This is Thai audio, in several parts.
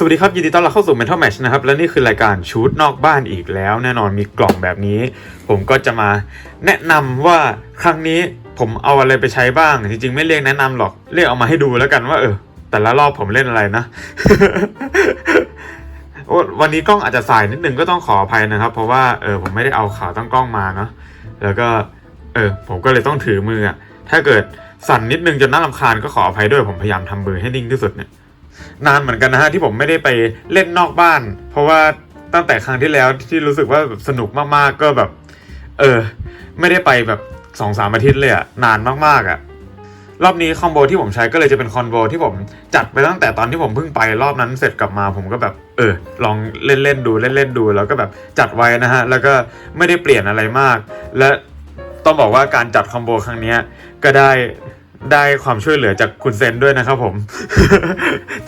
สวัสดีครับ ยินดีต้อนรับเข้าสู่ Mental Match นะครับ และนี่คือรายการชูดนอกบ้านอีกแล้ว แน่นอนมีกล่องแบบนี้ ผมก็จะมาแนะนำว่าครั้งนี้ผมเอาอะไรไปใช้บ้าง จริงๆ ไม่เรียกแนะนำหรอก เรียกเอามาให้ดูแล้วกันว่าเออ แต่ละรอบผมเล่นอะไรนะ วันนี้กล้องอาจจะสายนิดนึงก็ต้องขออภัยนะครับ เพราะว่าเออผมไม่ได้เอาขาตั้งกล้องมาเนาะแล้วก็เออผมก็เลยต้องถือมืออะถ้าเกิดสั่นนิดนึงจนน่ารำคาญก็ขออภัยด้วยผมพยายามทำมือให้นิ่งที่สุดเนี่ย นานเหมือนกันนะฮะที่ผมไม่ได้ไปเล่นนอกบ้าน เพราะว่าตั้งแต่ครั้งที่แล้วที่รู้สึกว่าแบบสนุกมากๆก็แบบ เออ ไม่ได้ไปแบบสองสามอาทิตย์เลยอะนานมากๆอะรอบนี้คอมโบที่ผมใช้ก็เลยจะเป็นคอมโบที่ผมจัดไปตั้งแต่ตอนที่ผมเพิ่งไปรอบนั้นเสร็จกลับมา ผมก็แบบเออ ลองเล่นๆดูเล่นๆดู แล้วก็แบบจัดไว้นะฮะแล้วก็ไม่ได้เปลี่ยนอะไรมาก และต้องบอกว่าการจัดคอมโบครั้งนี้ก็ได้ ได้ความช่วยเหลือจากคุณเซนด้วยนะครับผม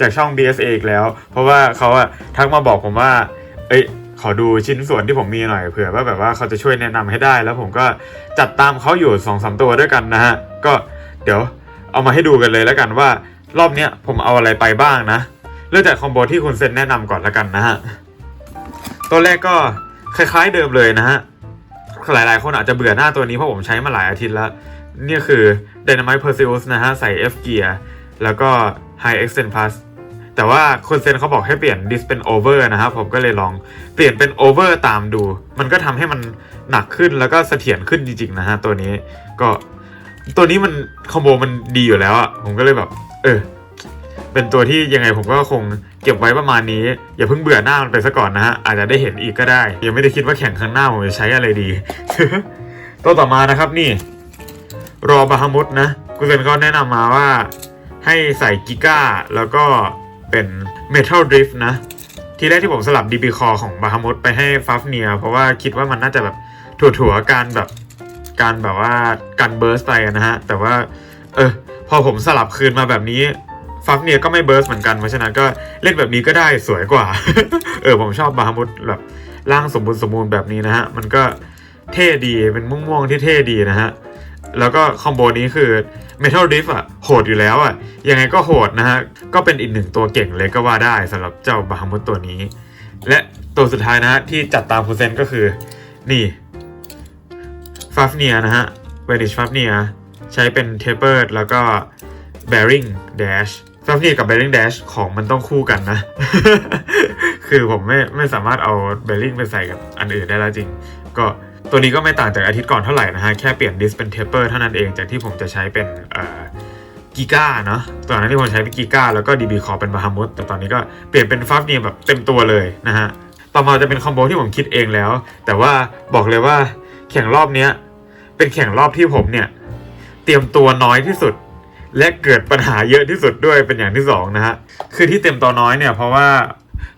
จากช่อง BSA อีกแล้ว เพราะว่าเขาอะทักมาบอกผมว่า เอ้ยขอดูชิ้นส่วนที่ผมมีหน่อยเผื่อว่าแบบว่าเขาจะช่วยแนะนำให้ได้ แล้วผมก็จัดตามเขาอยู่สองสามตัวด้วยกันนะฮะ ก็เดี๋ยวเอามาให้ดูกันเลยแล้วกันว่า รอบเนี้ยผมเอาอะไรไปบ้างนะ เริ่มจากคอมโบที่คุณเซนแนะนำก่อนแล้วกันนะฮะ ตัวแรกก็คล้ายๆเดิมเลยนะฮะ หลายๆคนอาจจะเบื่อหน้าตัวนี้เพราะผมใช้มาหลายอาทิตย์แล้ว นี่คือ Dynamite Perseus นะฮะ ใส่ F Gear แล้วก็ High Extend Plus แต่ว่าคุณเซนเขาบอกให้เปลี่ยน Dis เป็น Over นะครับผมก็เลยลองเปลี่ยนเป็น Over ตามดู มันก็ทำให้มันหนักขึ้นแล้วก็เสถียรขึ้นจริงๆนะฮะตัวนี้ก็ตัวนี้มันคอมโบมันดีอยู่แล้วอะผมก็เลยแบบ เออ เป็นตัวที่ยังไงผมก็คงเก็บไว้ประมาณนี้ อย่าเพิ่งเบื่อหน้ามันไปซะก่อนนะฮะ อาจจะได้เห็นอีกก็ได้ ยังไม่ได้คิดว่าแข่งครั้งหน้าผมจะใช้อะไรดี ตัวต่อมานะครับนี่ รอบาฮามุดนะกุเซนก็แนะนำมาว่าให้ใส่กิก้าแล้วก็เป็นเมทัลดริฟต์นะ ทีแรกที่ผมสลับ DB Core ของบาฮามุดไปให้ฟัฟเนีย เพราะว่าคิดว่ามันน่าจะแบบถั่วๆการแบบการแบบว่าการเบิร์สไปนะฮะ แต่ว่า เออ พอผมสลับคืนมาแบบนี้ฟัฟเนียก็ไม่เบิร์สเหมือนกัน เพราะฉะนั้นก็เล่นแบบนี้ก็ได้สวยกว่า เออ ผมชอบบาฮามุดแบบร่างสมบูรณ์สมบูรณ์แบบนี้นะฮะ มันก็เท่ดีเป็นม่วงๆที่เท่ดีนะฮะ แล้วก็คอมโบนี้คือ Metal Drift อะโหดอยู่แล้วอะยังไงก็โหดนะฮะ ก็เป็นอีกหนึ่งตัวเก่งเลยก็ว่าได้สำหรับเจ้าบาฮามุดตัวนี้ และตัวสุดท้ายนะฮะ ที่จัดตามคูเซนก็คือ นี่ฟาฟเนียนะฮะเวนิชฟาฟเนียใช้เป็นเทเปอร์แล้วก็ Bearing Dash ฟาฟเนียกับ Bearing Dash ของมันต้องคู่กันนะ คือผมไม่ไม่สามารถเอา Bearing ไปใส่กับอันอื่นได้แล้วจริง ก็ ตัวนี้ก็ไม่ต่างจากอาทิตย์ก่อนเท่าไหร่นะฮะ แค่เปลี่ยนดิสเป็นเทปเปอร์เท่านั้นเอง จากที่ผมจะใช้เป็นกิก้าเนาะตอนนั้นที่ผมใช้เป็นกิก้าแล้วก็ดีบีคอเป็นบาฮามุดแต่ตอนนี้ก็เปลี่ยนเป็นฟาฟเนียแบบเต็มตัวเลยนะฮะ ต่อมาจะเป็นคอมโบที่ผมคิดเองแล้ว แต่ว่าบอกเลยว่าแข่งรอบเนี้ยเป็นแข่งรอบที่ผมเนี่ยเตรียมตัวน้อยที่สุด และเกิดปัญหาเยอะที่สุดด้วยเป็นอย่างที่สองนะฮะ คือที่เต็มตัวน้อยเนี่ยเพราะว่า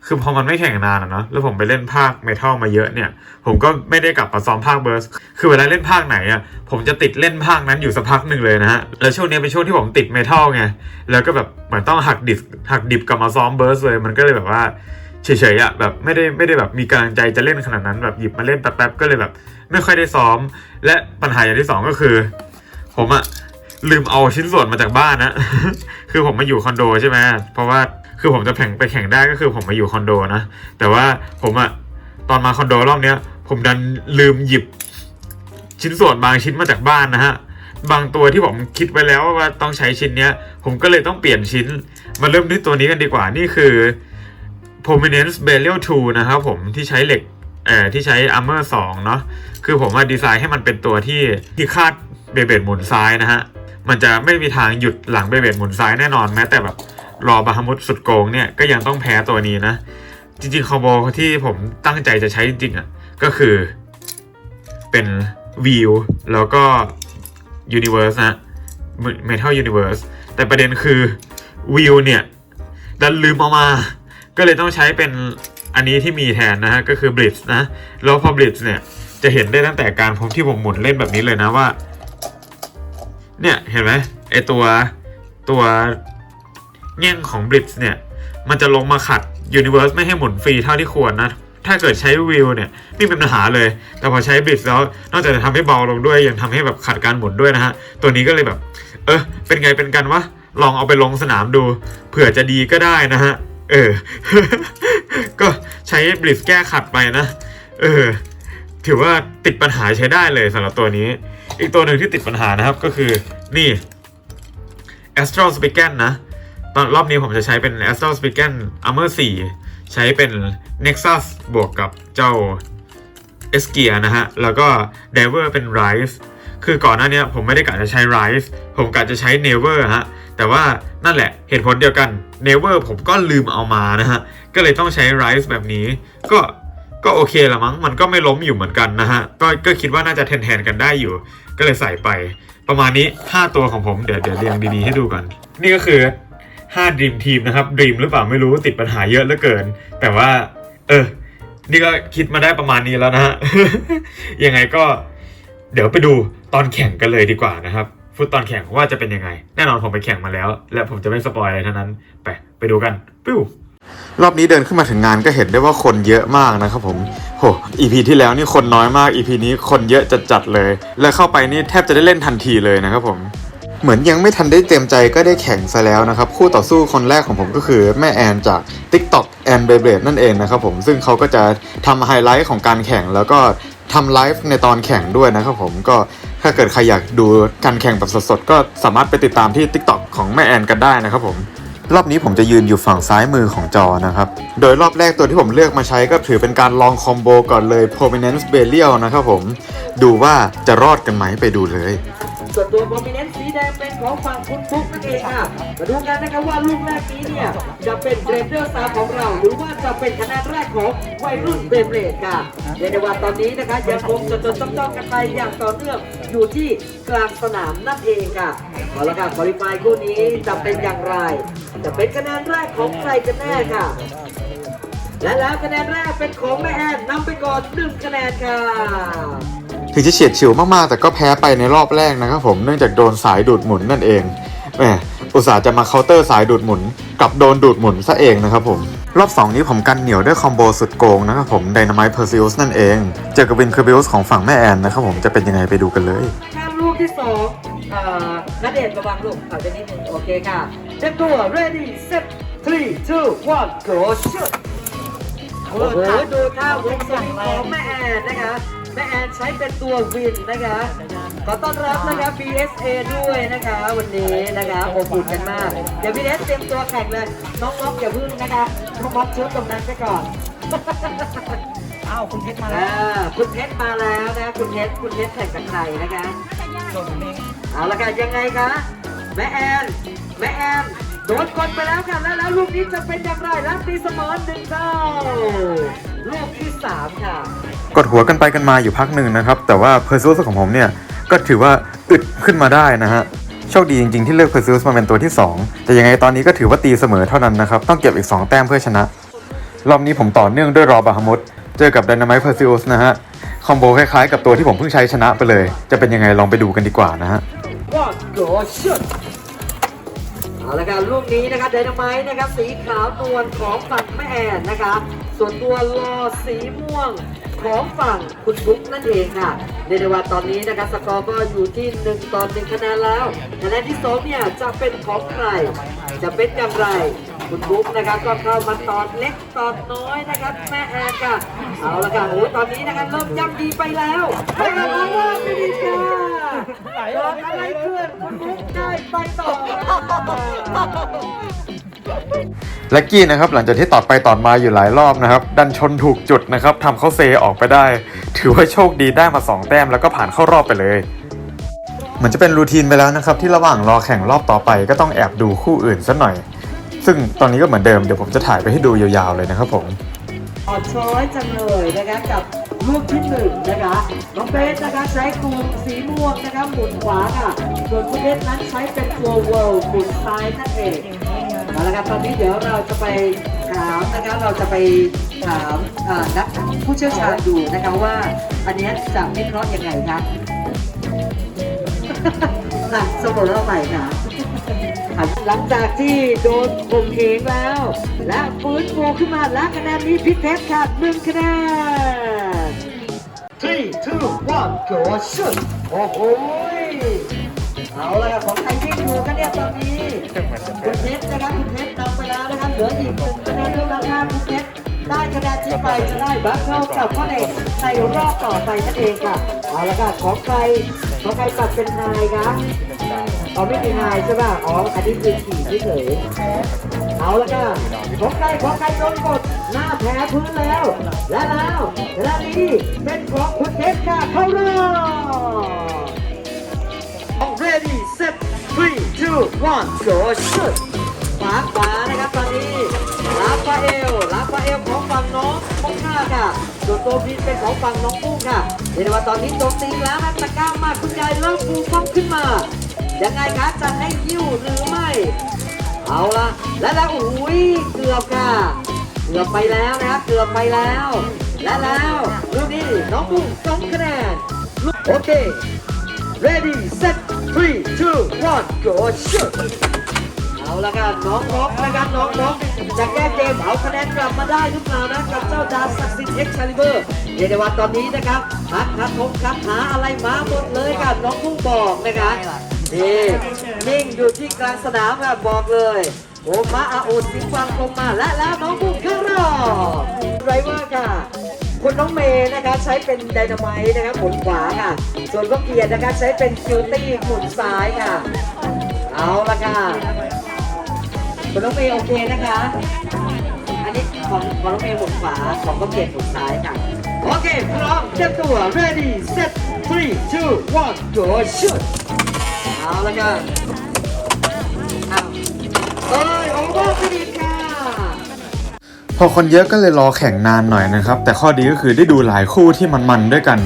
คือพอมันไม่แข่งนานอะเนาะแล้วผมไปเล่นภาคเมทัลมาเยอะเนี่ย ผมก็ไม่ได้กลับมาซ้อมภาคเบิร์สคือเวลาเล่นภาคไหนอะผมจะติดเล่นภาคนั้นอยู่สักพักหนึ่งเลยนะฮะ แล้วช่วงนี้เป็นช่วงที่ผมติดเมทัลไง แล้วก็แบบเหมือนต้องหักดิบหักดิบกลับมาซ้อมเบิร์สเลย มันก็เลยแบบว่าเฉยๆอะแบบไม่ได้ไม่ได้แบบมีกำลังใจจะเล่นขนาดนั้นแบบหยิบมาเล่นแป๊บๆก็เลยแบบ ไม่ค่อยได้ซ้อม และปัญหาอย่างที่สองก็คือ ผมอะลืมเอาชิ้นส่วนมาจากบ้านนะ คือผมมาอยู่คอนโดใช่ไหมเพราะว่า คือผมจะแข่งไปแข่งได้ก็คือผมมาอยู่คอนโดนะ แต่ว่าผมอะตอนมาคอนโดรอบเนี้ย ผมดันลืมหยิบชิ้นส่วนบางชิ้นมาจากบ้านนะฮะ บางตัวที่ผมคิดไว้แล้วว่าต้องใช้ชิ้นเนี้ย ผมก็เลยต้องเปลี่ยนชิ้น มาเริ่มที่ตัวนี้กันดีกว่า นี่คือ Prominence Burial 2นะครับผมที่ใช้เหล็กเอ่อที่ใช้ Armor 2 เนาะ คือผมว่าดีไซน์ให้มันเป็นตัวที่ที่คาดเบเบดหมุนซ้ายนะฮะ มันจะไม่มีทางหยุดหลังเบเบดหมุนซ้ายแน่นอนแม้แต่แบบ รอบาฮามุดสุดโกงเนี่ยก็ยังต้องแพ้ตัวนี้นะ จริงๆคอมโบที่ผมตั้งใจจะใช้จริงๆอะก็คือเป็นวิวแล้วก็ Universe นะ Metal Universe แต่ประเด็นคือวิวเนี่ย ดันลืมเอามา ก็เลยต้องใช้เป็นอันนี้ที่มีแทนนะฮะ ก็คือ Blitz นะ แล้วพอ Blitz เนี่ย จะเห็นได้ตั้งแต่การผมที่ผมหมุนเล่นแบบนี้เลยนะว่า เนี่ย เห็นไหมไอตัวตัว แง่งของ Blitz เนี่ย มันจะลงมาขัด Universe ไม่ให้หมุนฟรีเท่าที่ควรนะ ถ้าเกิดใช้วิวเนี่ยไม่มีปัญหาเลย แต่พอใช้ Blitz แล้ว นอกจากจะทำให้เบาลงด้วย ยังทำให้แบบขัดการหมุนด้วยนะฮะ ตัวนี้ก็เลยแบบ เออ เป็นไงเป็นกันวะ ลองเอาไปลงสนามดู เผื่อจะดีก็ได้นะฮะ เออ ก็ใช้บลิสแก้ขัดไปนะ เออ ถือว่าติดปัญหาใช้ได้เลยสำหรับตัวนี้ อีกตัวหนึ่งที่ติดปัญหานะครับก็คือนี่ Astral s p i g a n นะ ตอนรอบนี้ผมจะใช้เป็น Astral s p i g a n Armor 4 ใช้เป็น Nexus บวกกับเจ้าเอสเกียนะฮะ แล้วก็เดเวอร์เป็นไรส์คือก่อนหน้านี้ผมไม่ได้กะจะใช้ไรส์ผมกะจะใช้เนเวอร์ฮะ แต่ว่านั่นแหละเหตุผลเดียวกันเนเวอร์ผมก็ลืมเอามานะฮะ ก็เลยต้องใช้ไรส์แบบนี้ ก็ก็โอเคละมั้ง มันก็ไม่ล้มอยู่เหมือนกันนะฮะ ก็ก็คิดว่าน่าจะแทนๆกันได้อยู่ ก็เลยใส่ไป ประมาณนี้ 5 ตัวของผมเดี๋ยวเดี๋ยวเรียงดีๆให้ดูก่อน นี่ก็คือ 5 Dream Team นะครับ Dream หรือเปล่าไม่รู้ติดปัญหาเยอะเหลือเกิน แต่ว่า เออ นี่ก็คิดมาได้ประมาณนี้แล้วนะฮะ ยังไงก็เดี๋ยวไปดูตอนแข่งกันเลยดีกว่านะครับ ฟุตตอนแข่งว่าจะเป็นยังไง แน่นอนผมไปแข่งมาแล้ว และผมจะไม่สปอยอะไรทั้งนั้น ไปไปดูกันปิ้วรอบนี้เดินขึ้นมาถึงงานก็เห็นได้ว่าคนเยอะมากนะครับผมโห EP ที่แล้วนี่คนน้อยมาก EP นี้คนเยอะจัดๆเลย แล้วเข้าไปนี่แทบจะได้เล่นทันทีเลยนะครับผม เหมือนยังไม่ทันได้เต็มใจก็ได้แข่งซะแล้วนะครับ คู่ต่อสู้คนแรกของผมก็คือแม่แอนจาก TikTok แอนเบเบดนั่นเองนะครับผมซึ่งเขาก็จะทำไฮไลท์ของการแข่งแล้วก็ทำไลฟ์ในตอนแข่งด้วยนะครับผมก็ถ้าเกิดใครอยากดูการแข่งแบบสดๆ ก็สามารถไปติดตามที่ TikTok ของแม่แอนกันได้นะครับผมรอบนี้ผมจะยืนอยู่ฝั่งซ้ายมือของจอนะครับ โดยรอบแรกตัวที่ผมเลือกมาใช้ก็ถือเป็นการลองคอมโบก่อนเลย Prominence b a l i a l นะครับผม ดูว่าจะรอดกันไหมไปดูเลย ส่วนตัวโปรมิเนนซ์สีแดงเป็นของฝั่งคุณฟุ๊กนั่นเองค่ะมาดูกันนะครับว่าลูกแรกนี้เนี่ยจะเป็นเรนเดอร์สตาร์ของเรา หรือว่าจะเป็นคะแนนแรกของวัยรุ่นเบมเรดค่ะเรียกได้ว่าตอนนี้นะคะยังคงจดจดจ้องจ้องกันไปอย่างต่อเนื่องอยู่ที่กลางสนามนั่นเองค่ะเอาละค่ะคอลิฟายคู่นี้จะเป็นอย่างไร จะเป็นคะแนนแรกของใครกันแน่ค่ะและแล้วคะแนนแรกเป็นของแม่แอนนำไปก่อนหนึ่งคะแนนค่ะ ถึงจะเฉียดฉิวมากๆ แต่ก็แพ้ไปในรอบแรกนะครับผมเนื่องจากโดนสายดูดหมุนนั่นเองแหมอุตส่าห์จะมาเคาน์เตอร์สายดูดหมุนกลับโดนดูดหมุนซะเองนะครับผมรอบ 2 นี้ผมกันเหนียวด้วยคอมโบสุดโกงนะครับผม Dynamite Perseus นั่นเอง เจอกับวินเคอร์บิลส์ของฝั่งแม่แอนนะครับผมจะเป็นยังไงไปดูกันเลยข้ามลูกที่สองเอ่อนัดเดชน์ระวังลูกถอยไปนิดนึงโอเคค่ะเตรียมตัว ready set three two one go shoot โอ้โหดูท่าวงสวิงของแม่แอนนะคะแม่แอนใช้เป็นตัววินนะคะขอต้อนรับนะคะ BSA ด้วยนะคะ วันนี้นะคะอบอุ่นกันมาก เดี๋ยว BS เตรียมตัวแข่งเลย น้องม็อกอย่าพึ่งนะคะน้องม็อกชุดตรงนั้นไปก่อนอ้าวคุณเพชรมาแล้วอ่าคุณเพชรมาแล้วนะคุณเพชรคุณเพชรแข่งกับใครนะคะ ส่วนผมเองเอาละค่ะยังไงคะแม่แอนแม่แอน โดนกดไปแล้วค่ะแล้วแล้วลูกนี้จะเป็นอย่างไรรับตีเสมอหนึ่งเท่าลูกที่สามค่ะ กดหัวกันไปกันมาอยู่พักหนึ่งนะครับ แต่ว่า Perseus ของผมเนี่ย ก็ถือว่าอึดขึ้นมาได้นะฮะโชคดีจริงๆที่เลือก Perseus มาเป็นตัวที่ 2 แต่ยังไงตอนนี้ก็ถือว่าตีเสมอเท่านั้นนะครับ ต้องเก็บอีก 2 แต้มเพื่อชนะ รอบนี้ผมต่อเนื่องด้วยรอบาฮามุดเจอกับ Dynamite Perseus นะฮะ คอมโบคล้ายๆกับตัวที่ผมเพิ่งใช้ชนะไปเลย จะเป็นยังไงลองไปดูกันดีกว่านะฮะ One go shoot เอาละครับลูกนี้นะครับไดนาไมต์นะครับสีขาวนวลของฝั่งแม่แอนนะคะส่วนตัวรอสีม่วง ของฝั่งคุณบุ๊กนั่นเองค่ะเรียกได้ว่าตอนนี้นะครับสกอร์ก็อยู่ที่ 1ต่อ1คะแนนแล้วคะแนนที่สองเนี่ยจะเป็นของใคร จะเป็นอย่างไร คุณบุ๊กนะครับก็เข้ามาตอนเล็กตอนน้อยนะครับแม่แอนค่ะเอาละค่ะโอ้ตอนนี้นะครับเริ่มย่ำดีไปแล้วไปแล้วว่าไม่ดีค่ะเกิดอะไรขึ้นคุณบุ๊กได้ไปต่อ แล็กกี้นะครับหลังจากที่ตอดไปตอดมาอยู่หลายรอบนะครับดันชนถูกจุดนะครับทำเขาเซออกไปได้ ถือว่าโชคดีได้มา 2 แต้มแล้วก็ผ่านเข้ารอบไปเลยเหมือนจะเป็นรูทีนไปแล้วนะครับที่ระหว่างรอแข่งรอบต่อไปก็ต้องแอบดูคู่อื่นสักหน่อย ซึ่งตอนนี้ก็เหมือนเดิมเดี๋ยวผมจะถ่ายไปให้ดูยาวๆเลยนะครับผมอ่อนช้อยจังเลยนะคะกับลูกที่หนึ่งนะคะน้องเบสนะคะใช้กลุ่มสีม่วงนะคะหมุนขวาค่ะส่วนคุณเบสนั้นใช้เป็นตัวเวิลด์หมุนซ้ายนั่นเอง เอาละครับตอนนี้เดี๋ยวเราจะไปถามนะคะเราจะไปถามอ่านักผู้เชี่ยวชาญดูนะคะว่า อันเนี้ยจะวิเคราะห์ยังไงคะหนักเสมอเอาใหม่ค่ะหลังจากที่โดนข่มเหงแล้ว และฟื้นฟูขึ้นมาและคะแนนนี้พิเทสค่ะหนึ่งคะแนน three two one go shoot โอ้โหเอาละครับของใครวิ่งอยู่กันเนี่ยตอนนี้ คุณเพชรนะครับคุณเพชรนำไปแล้วนะครับเหลืออีกหนึ่งคะแนนเท่านั้นนะคุณเพชรได้คะแนนที่ไปจะได้บัคเข้ากับพ่อเอกในรอบต่อไปนั่นเองค่ะเอาละครับของใครของใครตัดเป็นนายครับเอาไม่มีนายใช่ป่ะ อ๋อ อันนี้คือขี่เฉยๆเอาละค่ะของใครของใครโดนกด หน้าแพ้พื้นแล้ว และแล้วและนี้เป็นของคุณเพชรค่ะเข้ารอบ Ready set three two one go shoot ขวาขวานะครับตอนนี้ลาฟาเอลลาฟาเอลของฝั่งน้องมงค่าค่ะส่วนตัวพีเป็นของฝั่งน้องปุ้งค่ะเห็นว่าตอนนี้โจมตีแล้วนะตะก้ามากคุณยายเริ่มปูป้อมขึ้นมายังไงคะจะให้ยิ้วหรือไม่ เอาละและแล้วอุ้ยเกือบค่ะเกือบไปแล้วนะครับเกือบไปแล้ว และแล้วลูกนี้น้องปุ้งสองคะแนนโอเค ready set three two one go shoot เอาละครับน้องร็อกนะครับน้องร็อกจะแก้เกมเอาคะแนนกลับมาได้หรือเปล่านะกับเจ้าดาศักดิ์สิทธิ์เอ็กซ์คาลิเบอร์เรียกได้ว่าตอนนี้นะครับพักคัดทงคัดหาอะไรมาหมดเลยครับน้องพุ่งบอกนะครับนี่นิ่งอยู่ที่กลางสนามครับบอกเลยโอมาอาอุดสิงฟังลงมาและแล้วน้องพุ่งเข้ารอบไรว่าค่ะ คุณน้องเมย์นะคะใช้เป็นไดนาไมต์นะครับหมุนขวาค่ะ ส่วนก็เกียรตินะคะใช้เป็นคิวตี้หมุนซ้ายค่ะ เอาละค่ะ คุณน้องเมย์โอเคนะคะ อันนี้ของของน้องเมย์หมุนขวาของก็เกียรติหมุนซ้ายค่ะ โอเค พร้อมเตรียมตัว ready set three two one go shoot เอาละค่ะอ้าวเอ้ยโอเวอร์ฟิน พอคนเยอะก็เลยรอแข่งนานหน่อยนะครับ แต่ข้อดีก็คือได้ดูหลายคู่ที่มันๆด้วยกัน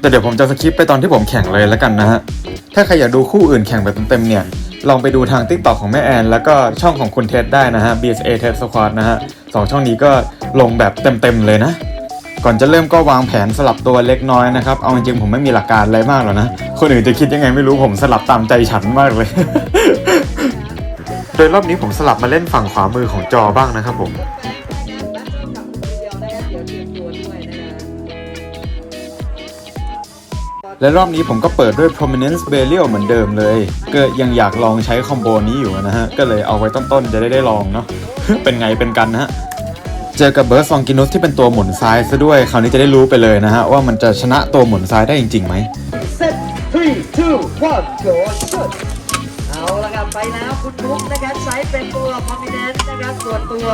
แต่เดี๋ยวผมจะสคิปไปตอนที่ผมแข่งเลยแล้วกันนะฮะ ถ้าใครอยากดูคู่อื่นแข่งแบบเต็มๆเนี่ย ลองไปดูทาง t ิ k t o k ของแม่แอน แล้วก็ช่องของคุณเท็ดได้นะฮะ BSA Ted Squad นะฮะสองช่องนี้ก็ลงแบบเต็มๆเลยนะ ก่อนจะเริ่มก็วางแผนสลับตัวเล็กน้อยนะครับ เอาจริงๆผมไม่มีหลักการอะไรมากหรอกนะ คนอื่นจะคิดยังไงไม่รู้ผมสลับตามใจฉันมากเลย โดยรอบนี้ผมสลับมาเล่นฝั่งขวามือของจอบ้างนะครับผม และรอบนี้ผมก็เปิดด้วย Prominence Burial เหมือนเดิมเลยก็ยังอยากลองใช้คอมโบนี้อยู่นะฮะ ก็เลยเอาไว้ต้นๆ จะได้ได้ลองเนาะ เป็นไงเป็นกันนะฮะ เจอกับเบิร์สซองกินุสที่เป็นตัวหมุนซ้ายซะด้วย คราวนี้จะได้รู้ไปเลยนะฮะ ว่ามันจะชนะตัวหมุนซ้ายได้จริงๆไหม set three two one go shoot เอาละครับไปแล้วคุณบุ๊กนะครับใช้เป็นตัว prominent นะครับส่วนตัว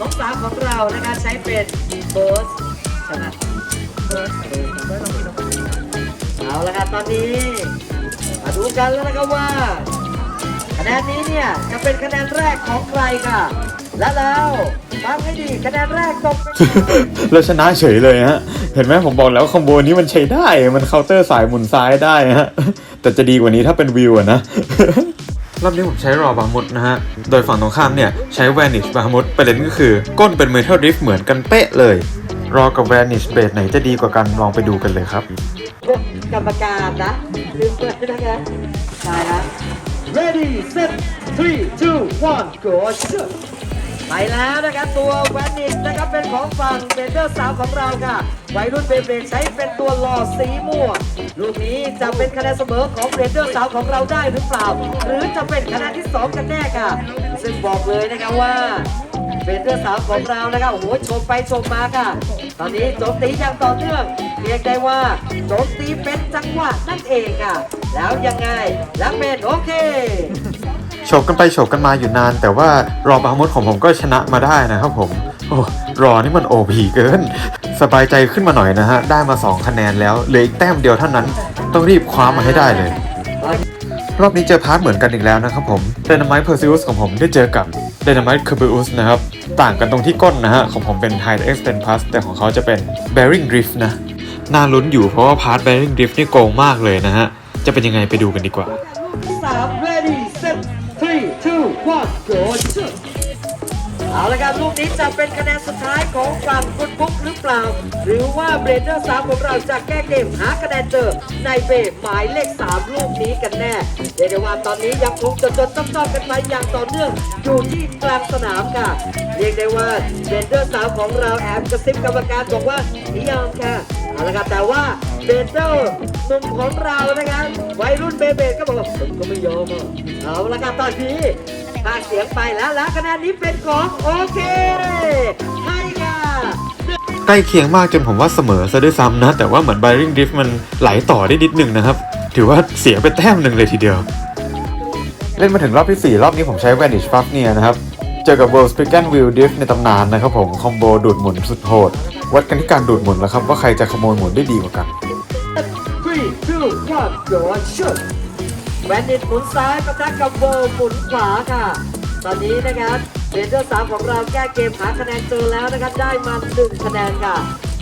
น้องสามของเรานะครับใช้เป็นเบิร์สใช่ไหมเบิร์สเอาละครับตอนนี้มาดูกันแล้วนะครับว่า คะแนนนี้เนี่ยจะเป็นคะแนนแรกของใครค่ะ และแล้วฟังให้ดีคะแนนแรกตกเป็นเราชนะเฉยเลยฮะ เห็นไหมผมบอกแล้วคอมโบนี้มันใช้ได้ มันเคาน์เตอร์สายหมุนซ้ายได้ฮะ แต่จะดีกว่านี้ถ้าเป็นวิวอะนะ รอบนี้ผมใช้รอบามุดนะฮะ โดยฝั่งตรงข้ามเนี่ย ใช้ Vanish บามุดประเด็นก็คือ ก้นเป็น Metal Drift เหมือนกันเป๊ะเลย รอกับ Vanish เบสไหนจะดีกว่ากันลองไปดูกันเลยครับ กรรมการนะลืมเปิดนะคะใช่ครับ ready set three two one go shoot ไปแล้วนะครับตัวแวนนิกนะครับเป็นของฝั่งเบเดอร์สาวของเราค่ะวัยรุ่นเบเบใช้เป็นตัวหล่อสีม่วงลูกนี้จะเป็นคะแนนเสมอของเบเดอร์สาวของเราได้หรือเปล่า หรือจะเป็นคะแนนที่สองกันแน่ค่ะ ซึ่งบอกเลยนะครับว่าเบเดอร์สาวของเรานะครับโอ้โหชมไปชมมาค่ะ ตอนนี้โจมตีอย่างต่อเนื่อง เรียกได้ว่าโจมตีเป็นจังหวะนั่นเองค่ะ แล้วยังไงแล้วเป็นโอเคโฉบกันไปโฉบกันมาอยู่นาน แต่ว่ารอบามุดของผมก็ชนะมาได้นะครับผม โอ้รอนี่มันโอพีเกิน สบายใจขึ้นมาหน่อยนะฮะ ได้มา 2 คะแนนแล้วเหลืออีกแต้มเดียวเท่านั้น ต้องรีบคว้ามาให้ได้เลย รอบนี้เจอพาร์ทเหมือนกันอีกแล้วนะครับผม Dynamite Perseus ของผมได้เจอกับ Dynamite Kerbeus นะครับ ต่างกันตรงที่ก้นนะฮะ ของผมเป็น High Extend Pass แต่ของเขาจะเป็น Bearing Drift นะ น่าลุ้นอยู่เพราะว่าพาร์ท Bearing Drift นี่โกงมากเลยนะฮะ จะเป็นยังไงไปดูกันดีกว่าสาม ready set three two one go เอาละครับลูกนี้จะเป็นคะแนนสุดท้ายของฝั่งคุณบุ๊กหรือเปล่า หรือว่าเบรเดอร์สามของเราจะแก้เกมหาคะแนนเจอในเบรหมายเลข 3 ลูกนี้กันแน่เรียกได้ว่าตอนนี้ยังคงจดจดจ้องๆกันไปอย่างต่อเนื่องอยู่ที่กลางสนามค่ะ เรียกได้ว่าเบรเดอร์สามของเราแอบกระซิบกรรมการบอกว่านิยามค่ะ เอาละครับแต่ว่าเบเดอร์หนุ่มของเรานะครับวัยรุ่นเบเบก็บอกว่าผมก็ไม่ยอมอะเอาละครับตอนนี้ภาคเสียงไปแล้วแล้วคะแนนนี้เป็นของโอเคให้ค่ะใกล้เคียงมากจนผมว่าเสมอซะด้วยซ้ำนะ แต่ว่าเหมือน b บ r i n g Drift มันไหลต่อได้นิดหนึ่งนะครับ ถือว่าเสียไปแต้มหนึ่งเลยทีเดียว เล่นมาถึงรอบที่ 4 รอบนี้ผมใช้ Vanish f a f เนี่ยนะครับ เจอกับ World s p i k e n Wheel Drift ในตำนานนะครับผม คอมโบดูดหมุนสุดโหด วัดกันที่การดูดหมุนแล้วครับว่าใครจะขโมยหมุนได้ดีกว่ากัน three two one go shoot แวนดิตหมุนซ้ายประทะกับโบหมุนขวาค่ะ ตอนนี้นะครับเรนเจอร์สามของเราแก้เกมหาคะแนนเจอแล้วนะครับได้มาหนึ่งคะแนนค่ะ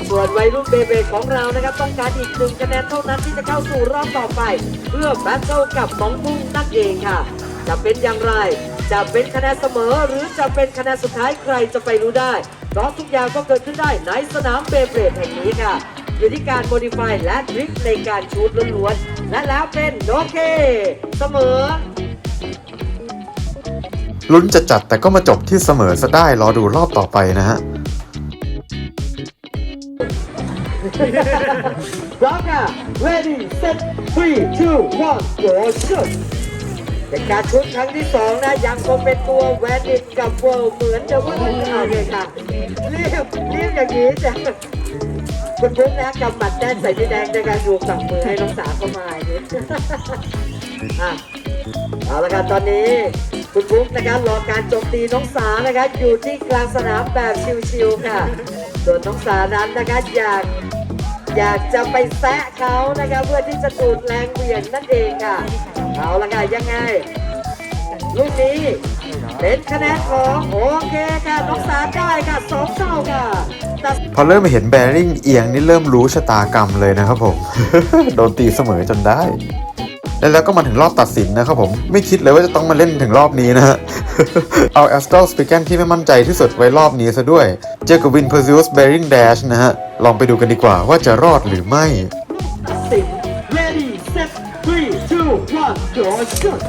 ส่วนวัยรุ่นเบเบของเรานะครับต้องการอีกหนึ่งคะแนนเท่านั้นที่จะเข้าสู่รอบต่อไป เพื่อแบทเทิลกับน้องบุ้งนั่นเองค่ะ จะเป็นอย่างไร จะเป็นคะแนนเสมอ หรือจะเป็นคะแนนสุดท้ายใครจะไปรู้ได้ เพราะทุกอย่างก็เกิดขึ้นได้ในสนามเบเบรดแห่งนี้ค่ะ อยู่ที่การโมดิฟายและทริคในการชูดล้วนๆ และแล้วเป็นโอเค เสมอลุ้นจะจัดแต่ก็มาจบที่เสมอซะได้รอดูรอบต่อไปนะฮะพร้อมค่ะ ready set three two one go shoot เป็นการชุดครั้งที่สองนะยังคงเป็นตัวแวนดิตกับเวิลด์เหมือนเดิมว่าเอาเลยค่ะรีบรีบอย่างนี้จ้ะคุณพุ้งนะกำหมัดแน่นใส่พี่แดงในการอยู่กับมือให้น้องสาวเข้ามาอย่างนี้อะเอาละครับตอนนี้คุณพุ้งนะครับรอการโจมตีน้องสานะครับอยู่ที่กลางสนามแบบชิวๆค่ะ ส่วนน้องสานั้นนะครับอยากอยากจะไปแซะเขานะครับเพื่อที่จะดูดแรงเหวี่ยงนั่นเองค่ะ เอาละค่ะยังไง ลูกนี้เป็นคะแนนของโอเคค่ะน้องสาได้ค่ะสองเท่าค่ะตัดพอเริ่มเห็นแบริ่งเอียงนี่เริ่มรู้ชะตากรรมเลยนะครับผม โดนตีเสมอจนได้ แล้วก็มาถึงรอบตัดสินนะครับผม ไม่คิดเลยว่าจะต้องมาเล่นถึงรอบนี้นะฮะ เอา Astral s p i k e n ที่ไม่มั่นใจที่สุดไว้รอบนี้ซะด้วย เจอกับ Win Perseus Bearing Dash นะฮะ ลองไปดูกันดีกว่าว่าจะรอดหรือไม่ one go shoot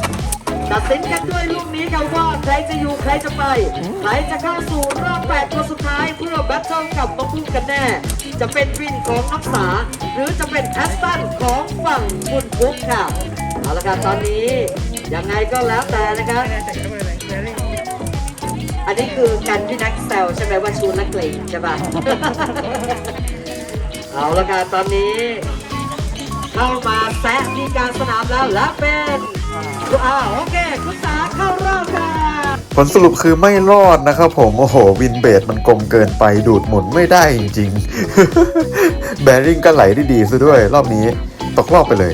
ตัดสินกันด้วยลูกนี้ค่ะว่าใครจะอยู่ใครจะไป ใครจะเข้าสู่รอบแปดตัวสุดท้ายเพื่อแบทเทิลกับน้องพุ่งกันแน่ จะเป็นวินของนักษาหรือจะเป็นแอสตันของฝั่งคุณพุกค่ะเอาละครับตอนนี้ยังไงก็แล้วแต่นะครับอันนี้คือการที่นักแซวใช่ไหมว่าชูนักเลงใช่ปะเอาละครับตอนนี้ เข้ามาแซะที่การสนามแล้วและเป็น อ่าโอเคคุณสาเข้ารอบค่ะผลสรุปคือไม่รอดนะครับผม โอ้โห วินเบสมันกลมเกินไปดูดหมุนไม่ได้จริงๆ แบริ่งก็ไหลได้ดีซะด้วย รอบนี้ตกรอบไปเลย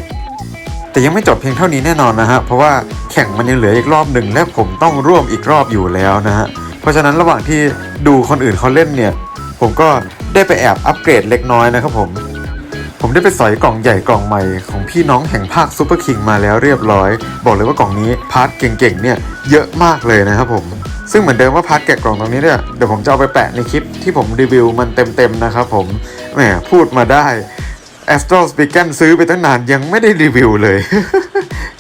แต่ยังไม่จบเพียงเท่านี้แน่นอนนะฮะ เพราะว่าแข่งมันยังเหลืออีกรอบหนึ่งและผมต้องร่วมอีกรอบอยู่แล้วนะฮะ เพราะฉะนั้นระหว่างที่ดูคนอื่นเขาเล่นเนี่ย ผมก็ได้ไปแอบอัปเกรดเล็กน้อยนะครับผม ผมได้ไปสอยกล่องใหญ่กล่องใหม่ของพี่น้องแห่งภาคซูเปอร์คิงมาแล้วเรียบร้อย บอกเลยว่ากล่องนี้พาร์ทเก่งๆเนี่ยเยอะมากเลยนะครับผมซึ่งเหมือนเดิมว่าพาร์ทแกะกล่องตรงนี้เนี่ยเดี๋ยวผมจะเอาไปแปะในคลิปที่ผมรีวิวมันเต็มๆนะครับผมแหมพูดมาได้ Astral s p i k e n ซื้อไปตั้งนานยังไม่ได้รีวิวเลย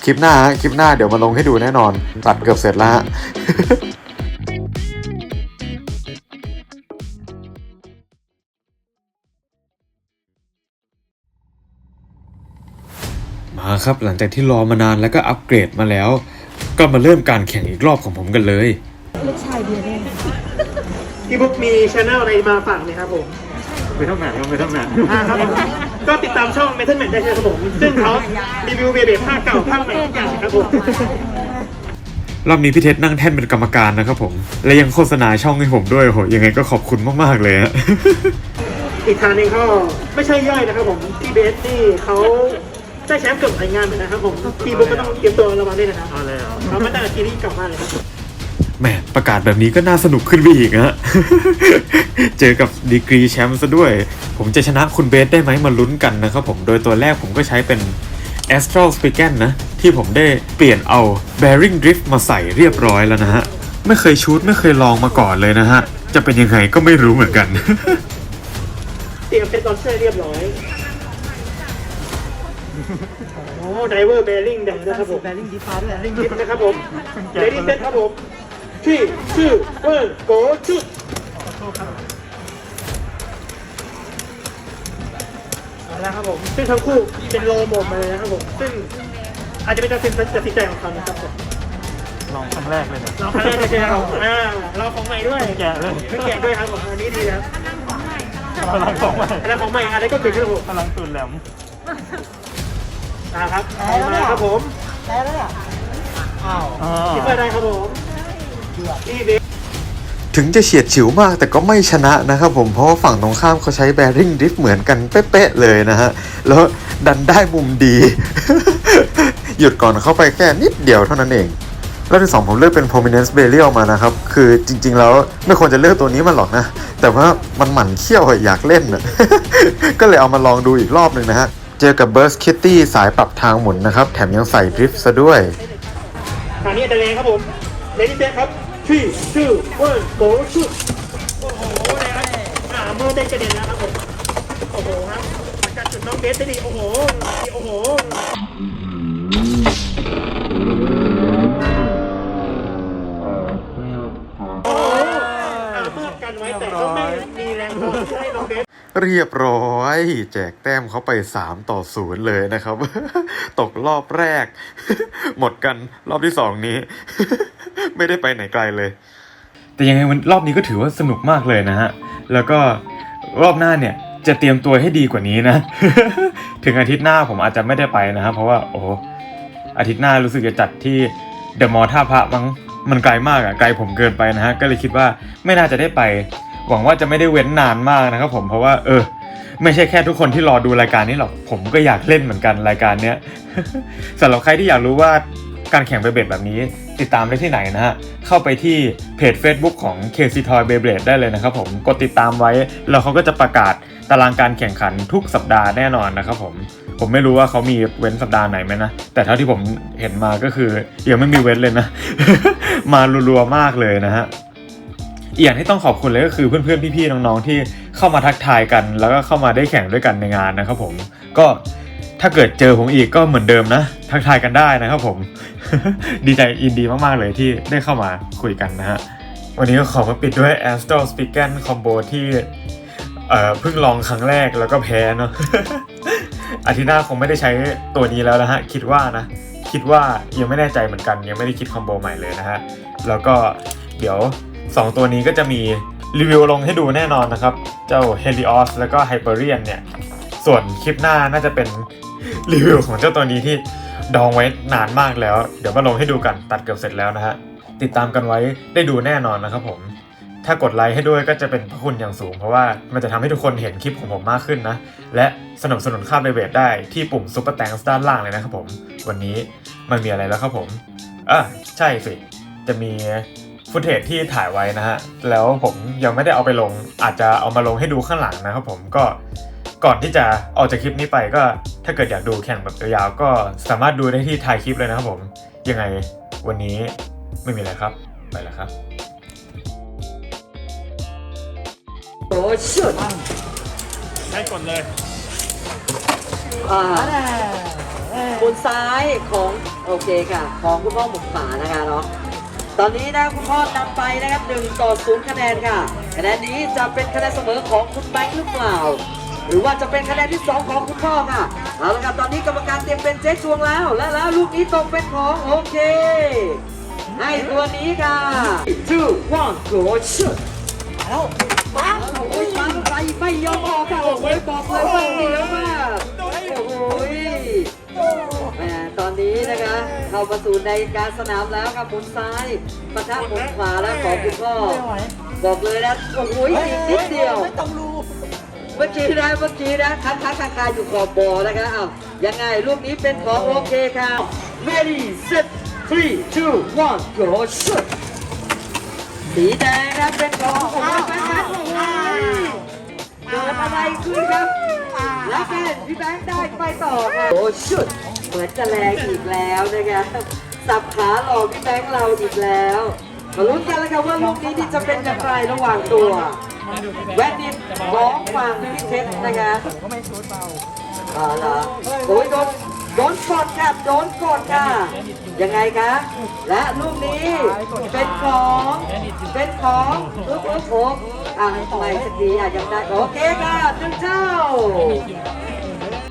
คลิปหน้าคลิปหน้าเดี๋ยวมาลงให้ดูแน่นอน ตัดเกือบเสร็จแล้ว มาครับหลังจากที่รอมานานแล้วก็อัปเกรดมาแล้ว ก็มาเริ่มการแข่งอีกรอบของผมกันเลยลูกชายเบียร์เนี่ยพี่บุ๊กมีช anel อะไรมาฝากไหมครับผมไม่ต้องหนักไม่ต้องหนักอ่าครับผมก็ติดตามช่อง Metal Man ได้ใช่ครับผมซึ่งเขารีวิวเบเบภาคเก่าภาคใหม่ทุกอย่างครับผมรอบนี้พี่เทศนั่งแท่นเป็นกรรมการนะครับผม และยังโฆษณาช่องให้ผมด้วยโหยังไงก็ขอบคุณมากๆเลยฮะอีกทางหนึงก็ไม่ใช่ย่อยนะครับผมพี่เบสนี่เขา ได้แชมป์เกือบหลายงานเหมือนนะครับผมพี่บุ๊กก็ต้องเตรียมตัวระวังด้วยนะครับเอาเลยเขามาตั้งแต่ทีนี้กลับมาเลยครับแหมประกาศแบบนี้ก็น่าสนุกขึ้นไปอีกฮะ เจอกับดีกรีแชมป์ซะด้วย ผมจะชนะคุณเบสได้ไหมมาลุ้นกันนะครับผม โดยตัวแรกผมก็ใช้เป็น Astral s p i k e n นะ ที่ผมได้เปลี่ยนเอา Bearing Drift มาใส่เรียบร้อยแล้วนะฮะ ไม่เคยชูดไม่เคยลองมาก่อนเลยนะฮะ จะเป็นยังไงก็ไม่รู้เหมือนกัน เตรียมเซตลอนเชอร์เรียบร้อย โอ้ไดเวอร์เบลลิงแดงนะครับผมแบริ่งดีฟ้าด้วยแบริ่งคลิปนะครับผมเรดี้เซตครับผมที่ชื่อเฟิร์นโกชุดนะครับผมซึ่งทั้งคู่เป็นโลโมมาเลยนะครับผมซึ่งอาจจะเป็นตัดสินตัดสินใจของเขานะครับผมลองครั้งแรกเลยเนี่ยเราครั้งแรกเลยใช่ไหมครับอ่าเราของใหม่ด้วยแกะเลยไม่แกะด้วยครับผมอันนี้ดีครับพลังของใหม่อันนั้นของใหม่อะไรก็เกิดขึ้นครับผมพลังตุนแหลม อ่าครับต่อมาครับผมได้แล้วเนี่ยอ้าวอ๋อคิดว่าได้ครับผมนี่เบสถึงจะเฉียดฉิวมากแต่ก็ไม่ชนะนะครับผมเพราะว่าฝั่งตรงข้ามเขาใช้แบริ่งดริฟเหมือนกันเป๊ะๆเลยนะฮะ แล้วดันได้มุมดี หยุดก่อนเข้าไปแค่นิดเดียวเท่านั้นเอง แล้วที่สองผมเลือกเป็น prominence burial มานะครับ คือจริงๆแล้วไม่ควรจะเลือกตัวนี้มาหรอกนะ แต่ว่ามันหมั่นเขี้ยวอะอยากเล่นอะก็เลยเอามาลองดูอีกรอบหนึ่งนะฮะ เจอกับ burst kitty สายปรับทางหมุนนะครับ แถมยังใส่ดริฟต์ซะด้วยคราวนี้อันเดอร์เลงครับผมเลดี้เบสครับ three two one go shoot โอ้โหนะครับอ่าเมื่อได้กระเด็นแล้วครับผมโอ้โหครับหลังจากจุดน้องเบสได้ดีโอ้โหโอ้โหโอ้โหอ่าเมื่อกันไว้แต่ก็ไม่มีแรงพอที่ให้น้องเบส เรียบร้อย แจกแต้มเขาไป 3 ต่อ0เลยนะครับ ตกรอบแรก หมดกันรอบที่2นี้ ไม่ได้ไปไหนไกลเลย แต่ยังไงวันรอบนี้ก็ถือว่าสนุกมากเลยนะฮะ แล้วก็รอบหน้าเนี่ยจะเตรียมตัวให้ดีกว่านี้นะ ถึงอาทิตย์หน้าผมอาจจะไม่ได้ไปนะครับเพราะว่าโอ้อาทิตย์หน้ารู้สึกจะจัดที่เดอะมอลล์ท่าพระมั้งมันไกลมากอะไกลผมเกินไปนะฮะก็เลยคิดว่าไม่น่าจะได้ไป หวังว่าจะไม่ได้เว้นนานมากนะครับผมเพราะว่า เออ ไม่ใช่แค่ทุกคนที่รอดูรายการนี้หรอก ผมก็อยากเล่นเหมือนกันรายการเนี้ยสำหรับใครที่อยากรู้ว่าการแข่งเบเบดแบบนี้ ติดตามได้ที่ไหนนะฮะ เข้าไปที่เพจ Facebook ของ KC Toy Beyblade ได้เลยนะครับผมกดติดตามไว้ แล้วเขาก็จะประกาศตารางการแข่งขันทุกสัปดาห์แน่นอนนะครับผมผมไม่รู้ว่าเขามีเว้นสัปดาห์ไหนไหมนะ แต่เท่าที่ผมเห็นมาก็คือยังไม่มีเว้นเลยนะ มารัวๆมากเลยนะฮะ อีกอย่างที่ต้องขอบคุณเลยก็คือเพื่อนๆพี่ๆน้องๆที่เข้ามาทักทายกัน แล้วก็เข้ามาได้แข่งด้วยกันในงานนะครับผมก็ถ้าเกิดเจอผมอีกก็เหมือนเดิมนะ ทักทายกันได้นะครับผม ดีใจอินดีมากๆเลยที่ได้เข้ามาคุยกันนะฮะ วันนี้ก็ขอมาปิดด้วย Astro s p i g a n Combo ที่เอ่อเพิ่งลองครั้งแรกแล้วก็แพ้เนาะอาทิตย์หน้าคงไม่ได้ใช้ตัวนี้แล้วนะฮะ คิดว่านะ คิดว่ายังไม่แน่ใจเหมือนกัน ยังไม่ได้คิดคอมโบใหม่เลยนะฮะ แล้วก็เดี๋ยว 2 ตัวนี้ก็จะมีรีวิวลงให้ดูแน่นอนนะครับ เจ้า Helios แล้วก็ Hyperion เนี่ย ส่วนคลิปหน้าน่าจะเป็นรีวิวของเจ้าตัวนี้ที่ดองไว้นานมากแล้ว เดี๋ยวมาลงให้ดูกันตัดเกือบเสร็จแล้วนะฮะ ติดตามกันไว้ได้ดูแน่นอนนะครับผม ถ้ากดไลค์ให้ด้วยก็จะเป็นพระคุณอย่างสูง เพราะว่ามันจะทำให้ทุกคนเห็นคลิปของผมมากขึ้นนะ และสนับสนุนค่าเบเบดได้ที่ปุ่ม Super Thanks ด้านล่างเลยนะครับผม วันนี้มันมีอะไรแล้วครับผมอะใช่สิจะมี ฟุตเทจที่ถ่ายไว้นะฮะ แล้วผมยังไม่ได้เอาไปลง อาจจะเอามาลงให้ดูข้างหลังนะครับผมก็ก่อนที่จะออกจากคลิปนี้ไปก็ถ้าเกิดอยากดูแข่งแบบยาวๆก็สามารถดูได้ที่ท้ายคลิปเลยนะครับผม ยังไงวันนี้ไม่มีอะไรครับ ไปแล้วครับ โอ้ชุดให้กดเลยอ่าแน่เอ้ยหมุนซ้ายของโอเคค่ะ ของคุณพ่อหมุนขวานะคะเนาะ ตอนนี้นะคุณพ่อนำไปนะครับ1ต่อ0คะแนนค่ะคะแนนนี้จะเป็นคะแนนเสมอของคุณแบงค์หรือเปล่า หรือว่าจะเป็นคะแนนที่ 2 ของคุณพ่อค่ะเอาละครับตอนนี้กรรมการเตรียมเป็นเจ๊จวงแล้ว และแล้วลูกนี้ตกเป็นของโอเค ให้ตัวนี้ค่ะ two one go shoot แล้วป้าโอ้ยมาไปไม่ยอมออกค่ะโอ้โหบอกเลยว่าเหนียวมากโอ้โหแหมต อนนี้นะคะ เข้ามาสู่ในการสนามแล้วครับหมุนซ้ายปะทะหมุนขวาแล้วของคุณพ่อไม่ไหวบอกเลยนะโอ้โหอีกนิดเดียวไม่ต้องรู้เมื่อกี้นะเมื่อกี้นะค้างค้างคาคาอยู่ขอบบอนะคะอ้าวยังไงลูกนี้เป็นของโอเคค่ะ ready set three two one go shoot สีแดงครับเป็นของโอ้โหแบงค์ครับโอ้โหเกิดอะไรขึ้นครับ แล้วเป็นพี่แบงค์ได้ไปต่อค่ะโอ้ชุดเหมือนจะแรงอีกแล้วนะคะสับขาหลอกพี่แบงค์เราอีกแล้วมาลุ้นกันแล้วครับว่าลูกนี้นี่จะเป็นอย่างไรระหว่างตัว แวดดินของฝั่งพี่เพชรนะคะก็ไม่ชูดเบาอ่าเหรอโอ้ยโดน โดนกดค่ะโดนกดค่ะ ยังไงคะ และลูกนี้เป็นของเป็นของอุ๊บอุ๊บอุ๊บอะทำไมสักทีอะยังได้โอเคค่ะหนึ่งเท่า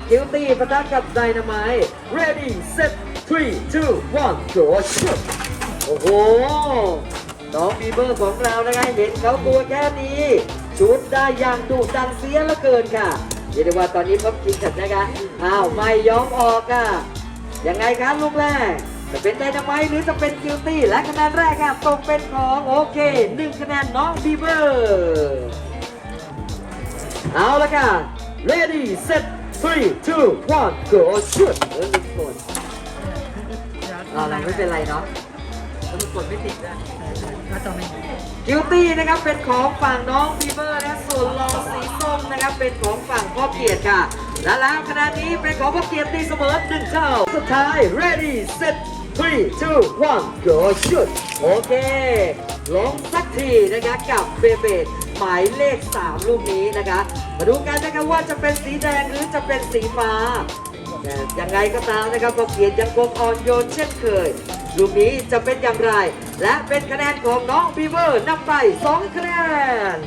กิลตี้ปะทะกับไดนาไม ready set three two one go shoot โอ้โหน้องบีเบอร์ของเรานะคะเห็นเขาตัวแค่นี้ ชุดได้อย่างดุดันเสียลือเกินค่ะ รียกได้ว่าตอนนี้พับกินกันนะคะอ้าวไม่ยอมออกอะยังไงครับลูกแรกจะเป็นไดนาไมหรือจะเป็นกิลตี้และคะแนนแรกครับตกเป็นของโอเคหนึ่งคะแนนน้องบีเบอร์เอาละค่ะ ready set three two one go shoot เออลูกกดอะไรไม่เป็นไรเนาะ ลูกกดไม่ติดนะหน้อไม่กิลตี้นะครับเป็นของฝั่งน้องบีเบอร์นะส่วนรองสีส้มนะครับเป็นของฝั่งพ่อเกียรติค่ะ และแล้วขณะนี้เป็นของพ่อเกียรติตีเสมอหนึ่งเท่าสุดท้าย ready set three two one go shoot โอเคลงสักทีนะคะกับเบเบดหมายเลข 3 ลูกนี้นะคะมาดูกันนะครับว่าจะเป็นสีแดงหรือจะเป็นสีฟ้าแต่ยังไงก็ตามนะครับพอเกียรติยังคงอ่อนโยนเช่นเคย ลูกนี้จะเป็นอย่างไร และเป็นคะแนนของน้องบีเวอร์นำไป 2 คะแนน